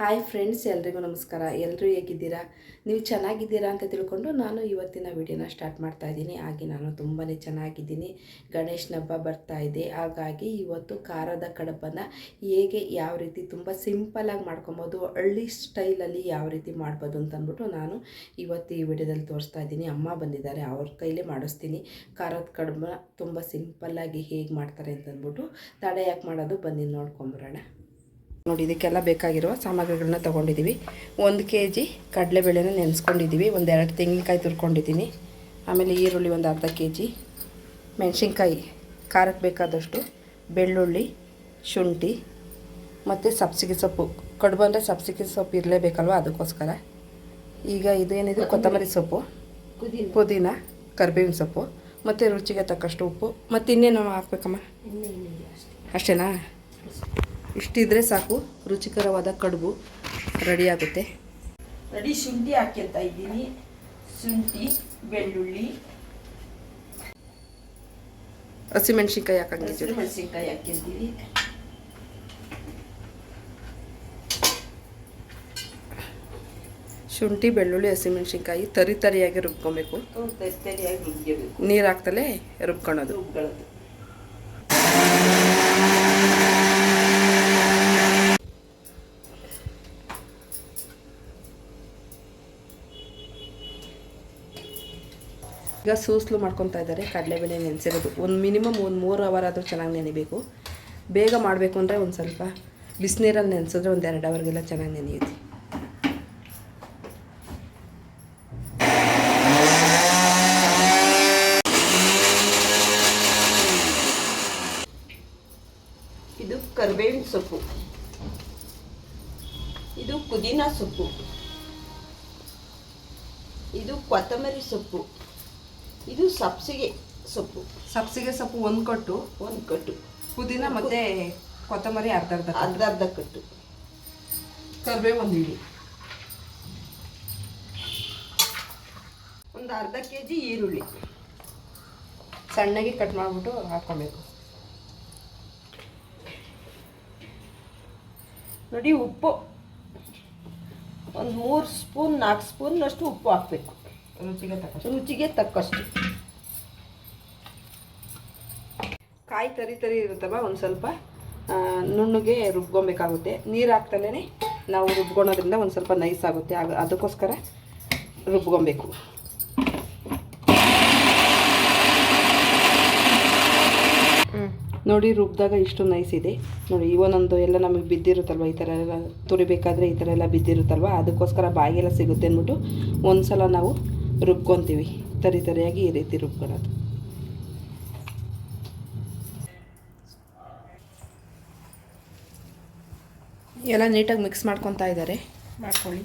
Hi friends ಎಲ್ರಿಗೂ ನಮಸ್ಕಾರ. ಎಲ್ಲರೂ ಹೇಗಿದ್ದೀರಾ? ನೀವು ಚೆನ್ನಾಗಿದ್ದೀರಾ ಅಂತ ತಿಳ್ಕೊಂಡು ನಾನು ಇವತ್ತಿನ ವಿಡಿಯೋನ ಸ್ಟಾರ್ಟ್ ಮಾಡ್ತಾ ಇದ್ದೀನಿ. ಹಾಗೆ ನಾನು ತುಂಬಾ ಚೆನ್ನಾಗಿದ್ದೀನಿ. ಗಣೇಶನ ಹಬ್ಬ ಬರ್ತಾ ಇದೆ. ಹಾಗಾಗಿ ಇವತ್ತು ಖಾರದ ಕಡುಬನ್ನು ಹೇಗೆ ಯಾವ ರೀತಿ ತುಂಬ ಸಿಂಪಲಾಗಿ ಮಾಡ್ಕೊಬೋದು, ಹಳ್ಳಿ ಸ್ಟೈಲಲ್ಲಿ ಯಾವ ರೀತಿ ಮಾಡ್ಬೋದು ಅಂತ ಅಂದ್ಬಿಟ್ಟು ನಾನು ಇವತ್ತು ಈ ವಿಡಿಯೋದಲ್ಲಿ ತೋರಿಸ್ತಾ ಇದ್ದೀನಿ. ಅಮ್ಮ ಬಂದಿದ್ದಾರೆ, ಅವ್ರ ಕೈಲೇ ಮಾಡಿಸ್ತೀನಿ. ಖಾರದ ಕಡಬನ್ನ ತುಂಬ ಸಿಂಪಲ್ಲಾಗಿ ಹೇಗೆ ಮಾಡ್ತಾರೆ ಅಂತಂದ್ಬಿಟ್ಟು ತಡೆ ಯಾಕೆ ಮಾಡೋದು ಬನ್ನಿ ನೋಡ್ಕೊಂಬರೋಣ. ನೋಡಿ ಇದಕ್ಕೆಲ್ಲ ಬೇಕಾಗಿರುವ ಸಾಮಗ್ರಿಗಳನ್ನ ತೊಗೊಂಡಿದ್ದೀವಿ ಒಂದು ಕೆ ಜಿ ಕಡಲೆಬೇಳೆನ ನೆನೆಸ್ಕೊಂಡಿದ್ದೀವಿ ಒಂದು ಎರಡು ತೆಂಗಿನಕಾಯಿ ತುರ್ಕೊಂಡಿದ್ದೀನಿ. ಆಮೇಲೆ ಈರುಳ್ಳಿ ಒಂದು ಅರ್ಧ ಕೆ ಜಿ ಮೆಣಸಿನ್ಕಾಯಿ ಖಾರಕ್ಕೆ ಬೇಕಾದಷ್ಟು ಬೆಳ್ಳುಳ್ಳಿ ಶುಂಠಿ ಮತ್ತು ಸಬ್ಸಿಗೆ ಸೊಪ್ಪು. ಕಡುಬು ಅಂದರೆ ಸಬ್ಸಿಗೆ ಸೊಪ್ಪು ಇರಲೇಬೇಕಲ್ವ ಅದಕ್ಕೋಸ್ಕರ. ಈಗ ಇದೇನಿದೆ ಕೊತ್ತಂಬರಿ ಸೊಪ್ಪು ಪುದೀನ. ಕರ್ಬೇವಿನ ಸೊಪ್ಪು ಮತ್ತು ರುಚಿಗೆ ತಕ್ಕಷ್ಟು ಉಪ್ಪು. ಮತ್ತು ಇನ್ನೇನು ಹಾಕ್ಬೇಕಮ್ಮ ಅಷ್ಟೇನಾ? ಇಷ್ಟಿದ್ರೆ ಸಾಕು. ರುಚಿಕರವಾದ ಕಡುಬು ರೆಡಿ ಆಗುತ್ತೆ. ರೆಡಿ ಶುಂಠಿ ಹಾಕ್ಯಂತ ಇದ್ದೀನಿ. ಶುಂಠಿ ಬೆಳ್ಳುಳ್ಳಿ. ಹಸಿಮೆಣ್ಸಿನ್ಕಾಯಿ ಹಾಕಂಗಿದ್ದೀವಿ ಮೆಣಸಿನ್ಕಾಯಿ ಹಾಕಿರ್ತೀವಿ ಶುಂಠಿ ಬೆಳ್ಳುಳ್ಳಿ ಹಸಿಮೆಣ್ಸಿನ್ಕಾಯಿ ತರಿ ತರಿಯಾಗಿ ರುಬ್ಕೊಬೇಕು. ತರಿಯಾಗಿ ರುಬ್ಬೇಕು ನೀರು ಹಾಕ್ತಲೇ ರುಬ್ಕೊಳೋದು. ರುಬ್ಕೊಳ್ಳೋದು ಈಗ ಸೂಸ್ಲು ಮಾಡ್ಕೊತಾ ಇದ್ದಾರೆ ಕಡಲೆಬೇಳೆ ನೆನೆಸಿರೋದು. ಒಂದು ಮಿನಿಮಮ್ ಒಂದು ಮೂರು ಅವರ್ ಆದರೂ ಚೆನ್ನಾಗಿ ನೆನಿಬೇಕು. ಬೇಗ ಮಾಡಬೇಕು ಅಂದರೆ ಒಂದು ಸ್ವಲ್ಪ ಬಿಸಿನೀರಲ್ಲಿ ನೆನೆಸಿದ್ರೆ ಒಂದು ಎರಡು ಅವರ್ಗೆಲ್ಲ ಚೆನ್ನಾಗಿ ನೆನೆಯುತ್ತೆ. ಇದು ಕರ್ಬೇವಿನ ಸೊಪ್ಪು. ಇದು ಪುದೀನಾ ಸೊಪ್ಪು. ಇದು ಕೊತ್ತಂಬರಿ ಸೊಪ್ಪು. ಇದು ಸಬ್ಸಿಗೆ ಸೊಪ್ಪು. ಸಬ್ಸಿಗೆ ಸೊಪ್ಪು ಒಂದು ಕಟ್ಟು? ಒಂದು ಕಟ್ಟು. ಪುದೀನ ಮತ್ತೆ ಕೊತ್ತಂಬರಿ ಅರ್ಧ ಅರ್ಧ ಅರ್ಧ ಅರ್ಧ ಕಟ್ಟು. ಕರಿಬೇವು ಒಂದು ಇಡಿ ಒಂದು ಅರ್ಧ ಕೆ ಜಿ ಈರುಳ್ಳಿ. ಸಣ್ಣಗೆ ಕಟ್ ಮಾಡಿಬಿಟ್ಟು ಹಾಕ್ಕೊಬೇಕು. ನೋಡಿ ಉಪ್ಪು. ಒಂದು ಮೂರು ಸ್ಪೂನ್ ನಾಲ್ಕು ಸ್ಪೂನ್ನಷ್ಟು ಉಪ್ಪು ಹಾಕಬೇಕು. ರುಚಿಗೆ ತಕ್ಕಷ್ಟು ರುಚಿಗೆ ತಕ್ಕಷ್ಟು ಕಾಯಿ ತರಿ ತರಿ ಇರುತ್ತವ ಒಂದು ಸ್ವಲ್ಪ ನುಣ್ಣಗೆ ರುಬ್ಕೊಬೇಕಾಗುತ್ತೆ. ನೀರು ಹಾಕ್ತಲೇ ನಾವು ರುಬ್ಕೊಳೋದ್ರಿಂದ ಒಂದು ಸ್ವಲ್ಪ ನೈಸ್ ಆಗುತ್ತೆ. ಆಗ ಅದಕ್ಕೋಸ್ಕರ ರುಬ್ಕೊಬೇಕು. ನೋಡಿ ರುಬ್ಬಿದಾಗ ಇಷ್ಟು ನೈಸ್ ಇದೆ. ನೋಡಿ ಇವನೊಂದು ಎಲ್ಲ ನಮಗೆ ಬಿದ್ದಿರುತ್ತಲ್ವ, ಈ ಥರ ಎಲ್ಲ ತುರಿಬೇಕಾದ್ರೆ ಈ ಥರ ಎಲ್ಲ ಬಿದ್ದಿರುತ್ತಲ್ವ, ಅದಕ್ಕೋಸ್ಕರ ಬಾಯಿಗೆಲ್ಲ ಸಿಗುತ್ತೆ ಅಂದ್ಬಿಟ್ಟು ಒಂದು ಸಲ ನಾವು ರುಬ್ಕೊತೀವಿ. ತರಿ ತರಿಯಾಗಿ ಈ ರೀತಿ ರುಬ್ಕೊಳ್ಳೋದು. ಎಲ್ಲ ನೀಟಾಗಿ ಮಿಕ್ಸ್ ಮಾಡ್ಕೊತಾ ಇದ್ದಾರೆ. ಮಾಡ್ಕೊಳ್ಳಿ.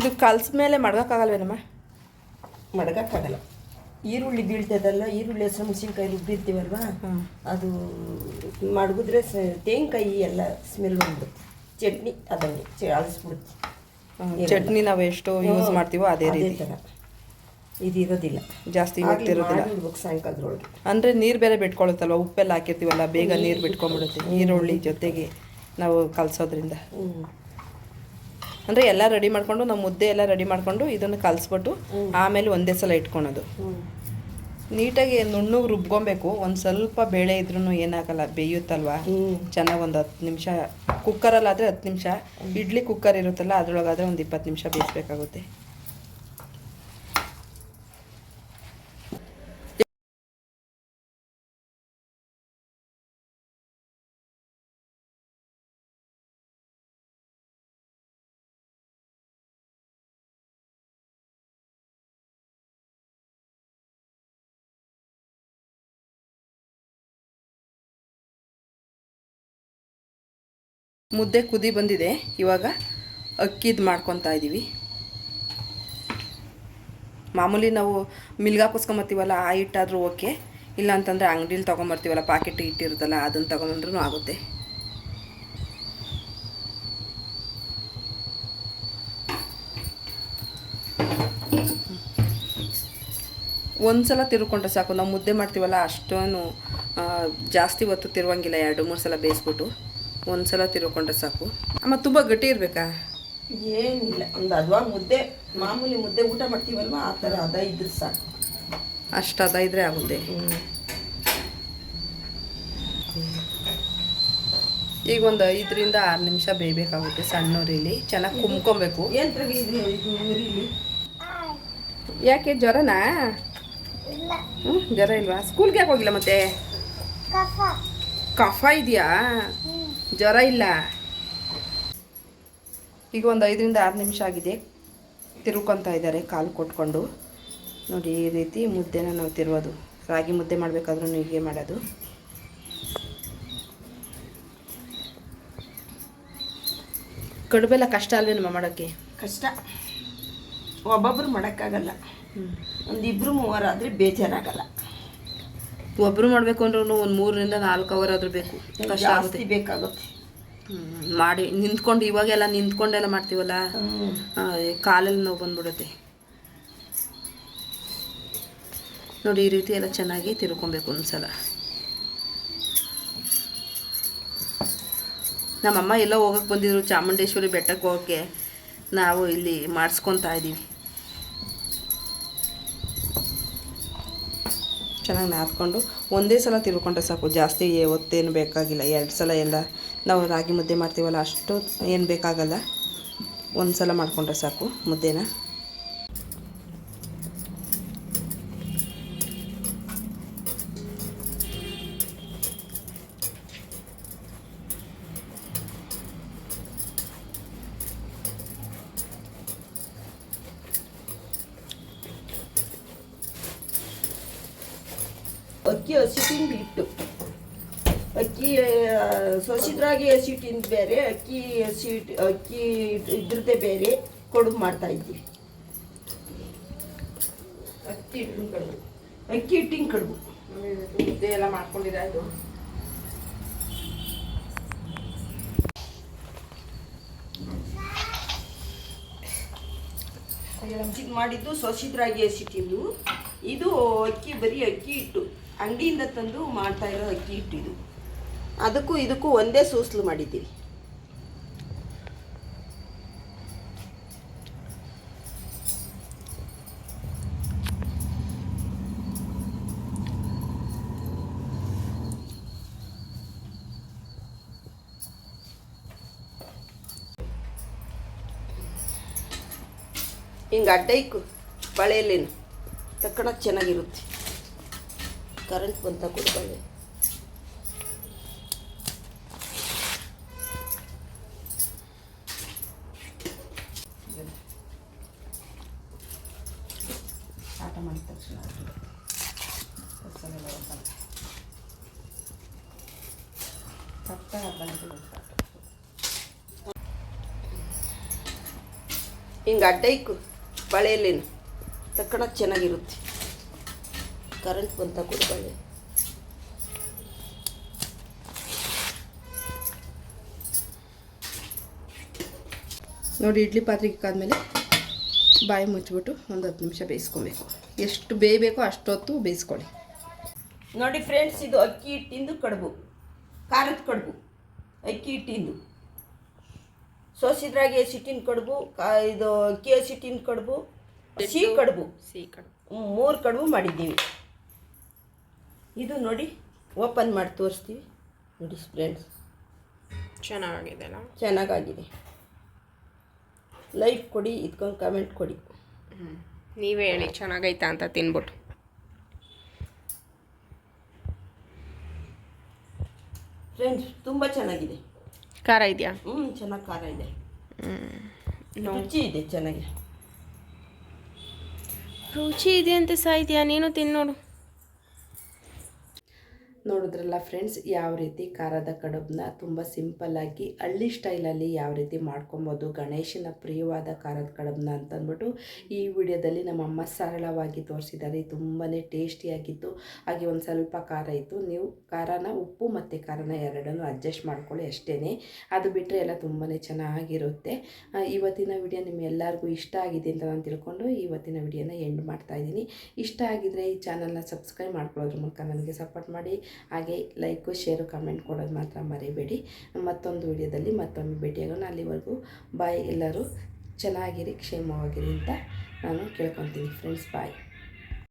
ಇದು ಕಲ್ಸ ಮೇಲೆ ಮಡ್ಗೋಕ್ಕಾಗಲ್ವೇನಮ್ಮ? ಮಡಗಕ್ಕಾಗಲ್ಲ. ಈರುಳ್ಳಿ ಬೀಳ್ತದಲ್ಲ ಈರುಳ್ಳಿ ಹಸಿರು ಮೆಣಸಿನ್ಕಾಯಿ ರುಬ್ಬಿರ್ತೀವಲ್ವಾ ಅದು ಮಡಗಿದ್ರೆ ಸ ಎಲ್ಲ ಸ್ಮೆಲ್ ಬಂದ್ಬಿಡುತ್ತೆ. ಚಟ್ನಿ ಅದನ್ನೇ ಚ ಅಳಿಸ್ಬಿಡುತ್ತೆ ಚಟ್ನಿ ನಾವು ಎಷ್ಟು ಯೂಸ್ ಮಾಡ್ತೀವೋ ಅದೇ ರೀತಿ. ಥರ. ಇದು ಇರೋದಿಲ್ಲ. ಜಾಸ್ತಿ ಇರೋದಿಲ್ಲ ಸಾಯಂಕಾಲದೊಳಗೆ ಅಂದರೆ ನೀರು ಬೇರೆ ಬಿಟ್ಕೊಳುತ್ತಲ್ವ ಉಪ್ಪೆಲ್ಲ ಹಾಕಿರ್ತೀವಲ್ಲ ಬೇಗ ನೀರು ಬಿಟ್ಕೊಂಡ್ಬಿಡುತ್ತೆ ಈರುಳ್ಳಿ ಜೊತೆಗೆ ನಾವು ಕಲಸೋದ್ರಿಂದ. ಹ್ಞೂ ಅಂದರೆ ಎಲ್ಲ ರೆಡಿ ಮಾಡ್ಕೊಂಡು ನಾವು ಮುದ್ದೆ ಎಲ್ಲ ರೆಡಿ ಮಾಡ್ಕೊಂಡು ಇದನ್ನು ಕಲಿಸ್ಬಿಟ್ಟು ಆಮೇಲೆ ಒಂದೇ ಸಲ ಇಟ್ಕೊಳೋದು. ನೀಟಾಗಿ ನುಣ್ಣಗೆ ರುಬ್ಕೊಬೇಕು. ಒಂದು ಸ್ವಲ್ಪ ಬೇಳೆ ಇದ್ರೂ ಏನಾಗಲ್ಲ ಬೇಯುತ್ತಲ್ವಾ? ಚೆನ್ನಾಗಿ ಒಂದು ಹತ್ತು ನಿಮಿಷ ಕುಕ್ಕರಲ್ಲಾದರೆ ಹತ್ತು ನಿಮಿಷ. ಇಡ್ಲಿ ಕುಕ್ಕರ್ ಇರುತ್ತಲ್ಲ ಅದರೊಳಗಾದರೆ ಒಂದು ಇಪ್ಪತ್ತು ನಿಮಿಷ ಬೇಯಿಸ್ಬೇಕಾಗುತ್ತೆ. ಮುದ್ದೆ ಕುದಿ ಬಂದಿದೆ. ಇವಾಗ ಅಕ್ಕಿದು ಮಾಡ್ಕೊತಾ ಇದ್ದೀವಿ ಮಾಮೂಲಿ ನಾವು ಮಿಲ್ಗಾಕೋಸ್ಕೊಂಬರ್ತೀವಲ್ಲ ಆ ಹಿಟ್ಟಾದರೂ ಓಕೆ. ಇಲ್ಲ ಅಂತಂದರೆ ಅಂಗಡಿಲಿ ತೊಗೊಂಬರ್ತೀವಲ್ಲ, ಪಾಕೆಟ್ ಹಿಟ್ಟಿರುತ್ತಲ್ಲ ಅದನ್ನು ತೊಗೊಂಬಂದ್ರೂ ಆಗುತ್ತೆ. ಒಂದು ಸಲ ತಿರ್ಕೊಂಡ್ರೆ ಸಾಕು. ನಾವು ಮುದ್ದೆ ಮಾಡ್ತೀವಲ್ಲ ಅಷ್ಟೇನು ಜಾಸ್ತಿ ಹೊತ್ತು ತಿರುವಂಗಿಲ್ಲ, ಎರಡು, ಮೂರು ಸಲ ಬೇಯಿಸ್ಬಿಟ್ಟು. ಒಂದು ಸಲ ತಿರ್ಕೊಂಡ್ರೆ ಸಾಕು. ಅಮ್ಮ ತುಂಬ ಗಟ್ಟಿ ಇರಬೇಕಾ? ಏನಿಲ್ಲ ಒಂದು ಅದ್ವಾ ಮುದ್ದೆ ಮಾಮೂಲಿ ಮುದ್ದೆ ಊಟ ಮಾಡ್ತೀವಲ್ವಾ? ಆ ಥರ ಅದ ಇದ್ರೆ ಸಾಕು. ಅಷ್ಟು ಅದ ಇದ್ರೆ ಆಗುತ್ತೆ. ಈಗ ಒಂದು ಐದರಿಂದ ಆರು ನಿಮಿಷ ಬೇಯಬೇಕಾಗುತ್ತೆ ಸಣ್ಣ ಉರಿಲಿ ಚೆನ್ನಾಗಿ ಕುಮ್ಕೊಬೇಕು. ಯಾಕೆ ಜ್ವರನಾ? ಹ್ಞೂ ಜ್ವರ ಇಲ್ವಾ? ಸ್ಕೂಲ್ಗೆ ಯಾಕೆ ಹೋಗಿಲ್ಲ ಮತ್ತೆ? ಕಫ ಇದೆಯಾ? ಜ್ವರ ಇಲ್ಲ. ಈಗ ಒಂದು ಐದರಿಂದ ಆರು ನಿಮಿಷ ಆಗಿದೆ. ತಿರುಕೊತಾ ಇದ್ದಾರೆ ಕಾಲು ಕೊಟ್ಕೊಂಡು. ನೋಡಿ ಈ ರೀತಿ ಮುದ್ದೆನ ನಾವು ತಿರುವುದು ರಾಗಿ ಮುದ್ದೆ ಮಾಡಬೇಕಾದ್ರೂ ಹೀಗೆ ಮಾಡೋದು. ಕಡುಬೆಲ್ಲ ಕಷ್ಟ ಅಲ್ವೇನಮ್ಮ ಮಾಡೋಕ್ಕೆ? ಕಷ್ಟ. ಒಬ್ಬೊಬ್ರು ಮಾಡೋಕ್ಕಾಗಲ್ಲ. ಒಂದಿಬ್ರು ಮೂವರಾದರೆ ಬೇಜಾರಾಗಲ್ಲ. ಒಬ್ಬರು ಮಾಡ್ಬೇಕು ಅಂದ್ರೂ ಒಂದು ಮೂರರಿಂದ ನಾಲ್ಕು ಅವರ್ ಆದ್ರೂ ಬೇಕು. ಕಷ್ಟ ಆಗುತ್ತೆ. ಬೇಕಾಗುತ್ತೆ. ಮಾಡಿ ನಿಂತ್ಕೊಂಡು ಇವಾಗೆಲ್ಲ ನಿಂತ್ಕೊಂಡೆಲ್ಲ ಮಾಡ್ತೀವಲ್ಲ? ಕಾಲಲ್ಲಿ ನೋವು ಬಂದ್ಬಿಡುತ್ತೆ. ನೋಡಿ ಈ ರೀತಿ ಎಲ್ಲ ಚೆನ್ನಾಗಿ ತಿರ್ಕೊಬೇಕು ಒಂದ್ಸಲ. ನಮ್ಮಮ್ಮ ಎಲ್ಲ ಹೋಗಕ್ಕೆ ಬಂದಿದ್ರು ಚಾಮುಂಡೇಶ್ವರಿ ಬೆಟ್ಟಕ್ಕೆ ಹೋಗಕ್ಕೆ. ನಾವು ಇಲ್ಲಿ ಮಾಡಿಸ್ಕೊತಾ ಇದ್ದೀವಿ ಚೆನ್ನಾಗಿ ನಾದ್ಕೊಂಡು ಒಂದೇ ಸಲ ತಿರ್ಕೊಂಡ್ರೆ ಸಾಕು. ಜಾಸ್ತಿ ಒತ್ತೇನು ಬೇಕಾಗಿಲ್ಲ. ಎರಡು ಸಲ ಎಲ್ಲ ನಾವು ರಾಗಿ ಮುದ್ದೆ ಮಾಡ್ತೀವಲ್ಲ, ಅಷ್ಟು ಏನು ಬೇಕಾಗಲ್ಲ. ಒಂದು ಸಲ ಮಾಡಿಕೊಂಡ್ರೆ ಸಾಕು ಮುದ್ದೆನ. ಅಕ್ಕಿ ಹಸಿ ಹಿಟ್ಟು ಅಕ್ಕಿ ಸೊಸಿದ್ರಾಗಿ ಹಸಿ ತಿಂದು ಬೇರೆ ಅಕ್ಕಿ ಹಸಿ ಹಿಟ್ಟು- ಅಕ್ಕಿ ಇದ್ರದ್ದೇ ಬೇರೆ ಕಡುಬು ಮಾಡ್ತಾ ಇದ್ದೀವಿ ಅಕ್ಕಿ ಹಿಟ್ಟಿನ ಕಡುಬು. ಅಕ್ಕಿ ಹಿಟ್ಟಿನ ಕಡುಬು. ಮುದ್ದೆ ಎಲ್ಲ ಮಾಡ್ಕೊಂಡಿದ್ದ ಇದು? ಮಾಡಿದ್ದು ಸೊಸಿದ್ರಾಗಿ ಹಸಿ ತಿಂದು. ಇದು ಅಕ್ಕಿ ಬರೀ ಅಕ್ಕಿ ಹಿಟ್ಟು. ಅಂಗಡಿಯಿಂದ ತಂದು ಮಾಡ್ತಾ ಇರೋ ಅಕ್ಕಿ ಹಿಟ್ಟು ಇದು ಅದಕ್ಕೂ ಇದಕ್ಕೂ ಒಂದೇ ಸೂಸ್ಲು ಮಾಡಿದ್ದೀವಿ. ಹಿಂಗೆ ಅಡ್ಡ ಇಕ್ಕು ಬಳೆಯಲ್ಲೇನು ತಕ್ಕಣ ಚೆನ್ನಾಗಿರುತ್ತೆ. ಕರೆಂಟ್ ಬಂತ ಕುಡ್ಕೊಳ್ಳಿ ಆಟ ಮಾಡಿದ ತಕ್ಷಣ. ಹಿಂಗೆ ಅಡ್ಡ ಇಕ್ಕು ಬಳೆಯಲ್ಲೇನು ತಕ್ಕಣ ಚೆನ್ನಾಗಿರುತ್ತೆ. ಕರೆಂಟ್ ಬಂತ ಕೂಡ ನೋಡಿ ಇಡ್ಲಿ ಪಾತ್ರೆಗೆ ಇಕ್ಕಾದ್ಮೇಲೆ ಬಾಯಿ ಮುಚ್ಚಿಬಿಟ್ಟು ಒಂದು ಹತ್ತು ನಿಮಿಷ ಬೇಯಿಸ್ಕೊಬೇಕು. ಎಷ್ಟು ಬೇಯಬೇಕೋ ಅಷ್ಟೊತ್ತು ಬೇಯಿಸ್ಕೊಳ್ಳಿ. ನೋಡಿ ಫ್ರೆಂಡ್ಸ್ ಇದು ಅಕ್ಕಿ ಹಿಟ್ಟಿಂದು ಕಡುಬು. ಖಾರದ ಕಡುಬು. ಅಕ್ಕಿ ಹಿಟ್ಟಿಂದು. ಸೋಸಿದ್ರಾಗಿ ಹಸಿಟ್ಟಿನ ಕಡುಬು ಕಾ ಇದು ಅಕ್ಕಿ ಹಸಿಟ್ಟಿನ ಕಡುಬು ಸಿಹಿ ಕಡುಬು. ಸಿಹಿ ಕಡುಬು. ಮೂರು ಕಡುಬು ಮಾಡಿದ್ದೀವಿ. ಇದು ನೋಡಿ ಓಪನ್ ಮಾಡಿ ತೋರಿಸ್ತೀವಿ. ನೋಡಿ ಫ್ರೆಂಡ್ಸ್ ಚೆನ್ನಾಗಿದೆ ಅಲ್ಲ? ಚೆನ್ನಾಗಾಗಿದೆ. ಲೈಕ್ ಕೊಡಿ ಇದ್ಕೊಂಡು ಕಮೆಂಟ್ ಕೊಡಿ. ನೀವೇ ಹೇಳಿ ಚೆನ್ನಾಗೈತಾ ಅಂತ ತಿನ್ಬಿಟ್ಟು. ಫ್ರೆಂಡ್ಸ್ ತುಂಬ ಚೆನ್ನಾಗಿದೆ. ಖಾರ ಇದೆಯಾ? ಹ್ಞೂ ಚೆನ್ನಾಗಿ ಖಾರ ಇದೆ. ರುಚಿ ಇದೆ ಚೆನ್ನಾಗಿ ರುಚಿ ಇದೆ ಅಂತ ಸಾಯ್ತೀಯಾ ನೀನು ತಿನ್ನೋಡು ನೋಡಿದ್ರಲ್ಲ ಫ್ರೆಂಡ್ಸ್ ಯಾವ ರೀತಿ ಖಾರದ ಕಡುಬನ್ನ ತುಂಬ ಸಿಂಪಲ್ಲಾಗಿ ಹಳ್ಳಿ ಸ್ಟೈಲಲ್ಲಿ ಯಾವ ರೀತಿ ಮಾಡ್ಕೊಬೋದು, ಗಣೇಶನ ಪ್ರಿಯವಾದ ಖಾರದ ಕಡುಬನ್ನ ಅಂತಂದ್ಬಿಟ್ಟು ಈ ವಿಡಿಯೋದಲ್ಲಿ ನಮ್ಮಮ್ಮ ಸರಳವಾಗಿ ತೋರಿಸಿದ್ದಾರೆ. ತುಂಬಾ ಟೇಸ್ಟಿಯಾಗಿತ್ತು ಹಾಗೆ ಒಂದು ಸ್ವಲ್ಪ ಖಾರ ಇತ್ತು. ನೀವು ಖಾರನ ಉಪ್ಪು ಮತ್ತು ಖಾರನ ಎರಡನ್ನೂ ಅಡ್ಜಸ್ಟ್ ಮಾಡ್ಕೊಳ್ಳಿ ಅಷ್ಟೇ ಅದು ಬಿಟ್ಟರೆ ಎಲ್ಲ ತುಂಬಾ ಚೆನ್ನಾಗಿರುತ್ತೆ. ಇವತ್ತಿನ ವಿಡಿಯೋ ನಿಮ್ಮೆಲ್ಲರಿಗೂ ಇಷ್ಟ ಆಗಿದೆ ಅಂತ ನಾನು ತಿಳ್ಕೊಂಡು ಇವತ್ತಿನ ವಿಡಿಯೋನ ಎಂಡ್ ಮಾಡ್ತಾ ಇದ್ದೀನಿ. ಇಷ್ಟ ಆಗಿದ್ರೆ ಈ ಚಾನಲ್ನ ಸಬ್ಸ್ಕ್ರೈಬ್ ಮಾಡ್ಕೊಳ್ಳೋದ್ರ ಮೂಲಕ ನನಗೆ ಸಪೋರ್ಟ್ ಮಾಡಿ. ಹಾಗೆ ಲೈಕು ಶೇರು ಕಮೆಂಟ್ ಕೊಡೋದು ಮಾತ್ರ ಮರಿಬೇಡಿ. ಮತ್ತೊಂದು ವಿಡಿಯೋದಲ್ಲಿ ಮತ್ತೊಮ್ಮೆ ಭೇಟಿಯಾಗೋಣ. ಅಲ್ಲಿವರೆಗೂ ಬಾಯ್ ಎಲ್ಲರೂ. ಚೆನ್ನಾಗಿರಿ, ಕ್ಷೇಮವಾಗಿರಿ ಅಂತ ನಾನು ಕೇಳ್ಕೊತೀನಿ. Friends bye